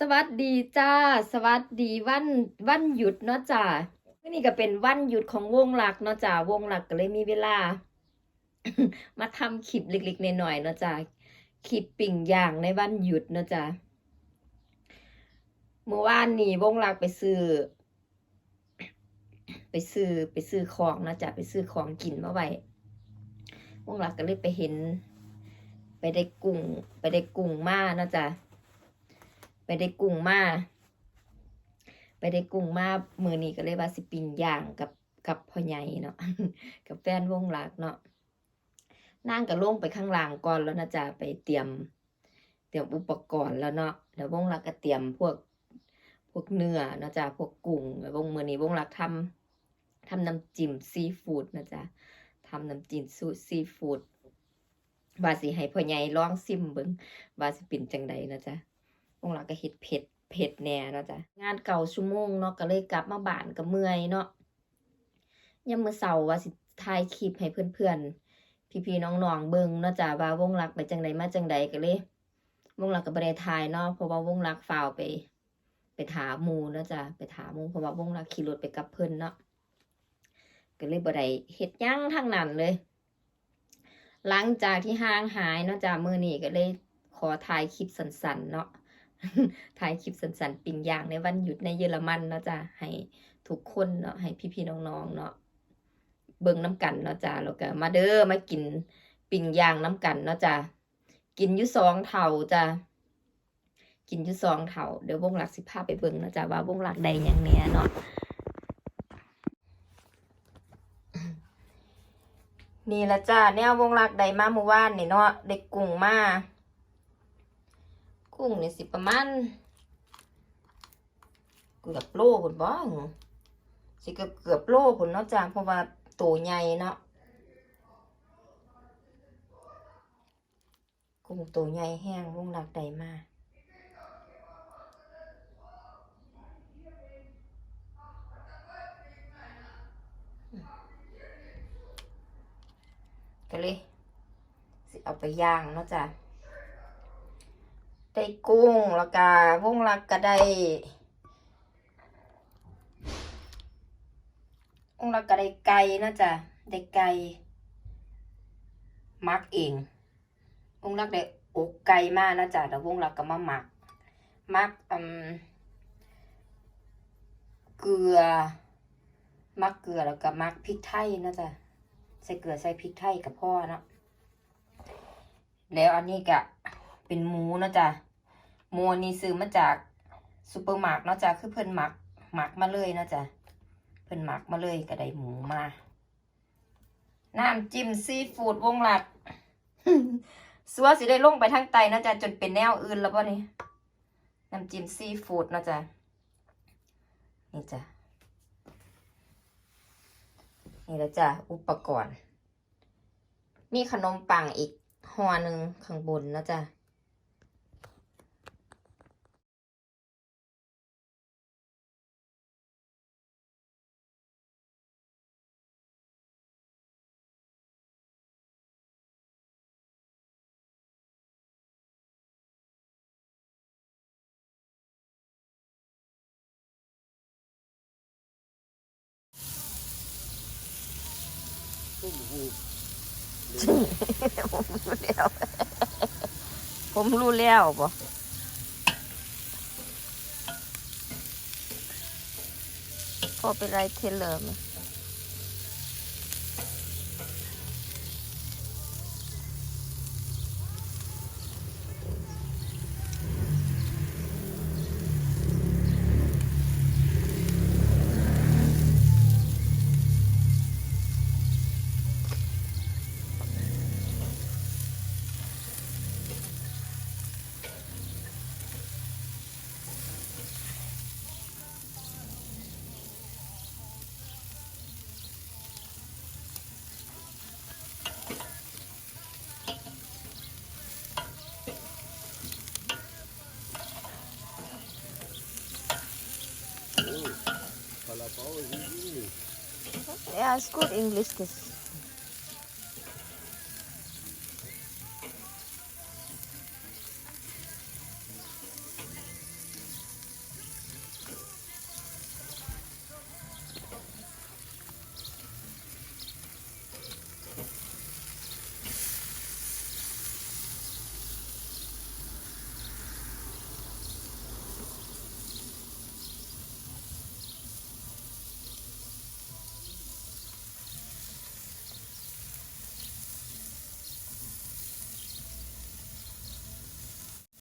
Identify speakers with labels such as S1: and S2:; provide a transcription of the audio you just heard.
S1: สวัสดีจ้า สวัสดีวันวันหยุดเนาะจ้าวันนี้ก็เป็นวันหยุดของวงหลักเนาะจ้าวงหลักก็เลยมีเวลา มาทำคลิปเล็กๆหน่อยๆเนาะจ้าคลิปปิ่งย่างในวันหยุดเนาะจ้าเมื่อวานนี้วงหลักไปซื้อ ไปซื้อไปซื้อของเนาะจ้าไปซื้อของกินมาไว้วงหลักก็เลยไปเห็น ไปได้กุ้งไปได้กุ้งมาเนาะจ้า ไปได้กุ้งมาไปได้กุ้งมามือนี้ก็เลยว่าสิปิ่งย่างกับกับพ่อใหญ่เนาะกับแฟนวงหลักเนาะนั่งก็ลงไปข้างล่างก่อนแล้วนะจ๊ะไปเตรียม เตรียมอุปกรณ์แล้วเนาะเดี๋ยววงหลักก็เตรียมพวกพวกเนื้อนาะจ๊ะพวกกุ้งแล้ววงมือนี้วงหลักทำทำน้ำจิ้มซีฟู้ดนะจ๊ะทำน้ำจิ้มสูซีฟู้ดว่าสิให้พ่อใหญ่ลองซิมเบิ่งว่าสิเป็นจังใดนะจ๊ะ พวกเราก็เฮ็ดเผ็ดเผ็ดแน่เนาะจ้ะงานเก่าชั่วโมงเนาะก็เลยกลับมาบ้านก็เมื่อยเนาะยามมื้อเช้าว่าสิถ่ายคลิปให้เพื่อนๆ พี่ๆน้องๆเบิ่งเนาะจ้ะว่าวงรักไปจังใดมาจังใดก็เลยวงรักก็บ่ได้ถ่ายเนาะเพราะว่าวงรักฝ่าวไป ไปถามหมู่เนาะจ้ะไปถามหมู่เพราะว่าวงรักขี่รถไปกับเพิ่นเนาะก็เลยบ่ได้เฮ็ดหยังทั้งนั้นเลย หลังจากที่ห่างหายเนาะจ้ะมื้อนี้ก็เลยขอถ่ายคลิปสั้นๆเนาะ ถ่ายคลิปสั้นๆปิ้งย่างในวันหยุดในเยอรมันเนาะจ้ะให้ทุกคนเนาะให้พี่ๆน้องๆเนาะเบิ่งน้ำกันเนาะจ้ะแล้วก็มาเด้อมากินปิ้งย่างน้ำกันเนาะจ้ะกินอยู่สองเท่าจ้ะกินอยู่สองเท่าเดี๋ยววงหลักสิพาพไปเบิ่งเนาะจ้ะว่าวงหลักใดอย่างเนี้ยเนาะนี่ละจ้าแนววงหลักใดมาเมื่อวานนี่เนาะเด็กกุ้งมา กุ้งนี่สิประมาณเกือบโลพุ่นบ่หงสิเกือบเกือบโลพุ่นเนาะจ้าเพราะว่าตัวใหญ่เนาะกุ้งตัวใหญ่แห้งวงหลักใดมาก็เลย สิเอาไปย่างเนาะจ้ะ ได้กุ้งแล้วก็วงลักก็ได้วงลักก็ได้ไก่นะจ๊ะได้ไก่มักเองวงลักได้อกไก่มากนะจ๊ะแต่วงลักก็มาหมักมักอืมเกลือ มักเกลือแล้วก็มักพริกไทยนะจ๊ะใส่เกลือใส่พริกไทยกับพ่อเนาะแล้วอันนี้ก็เป็นหมูนะจ๊ะ มูอันนี้ซื้อมาจากซูเปอร์มาร์ทเนาะจ้ะคือเพิ่นหมักหมักมาเลยเนาะจ้ะเพิ่นหมักมาเลยก็ได้หมูมาน้ำจิ้มซีฟู้ดวงหลักสัวสิได้ลงไปทางไตเนาะจ้ะจนเป็นแนวอื่นแล้วป่ะนี่น้ำจิ้มซีฟู้ดเนาะจ้ะนี่จ้ะนี่แล้วจ้ะอุปกรณ์ มีขนมปังอีกห่อหนึ่งข้างบนเนาะจ้ะ ผมรู้แล้ว ผมรู้แล้วบ่พอเป็นไรเทเลอร์ไหม Ja, ist gut Englisch.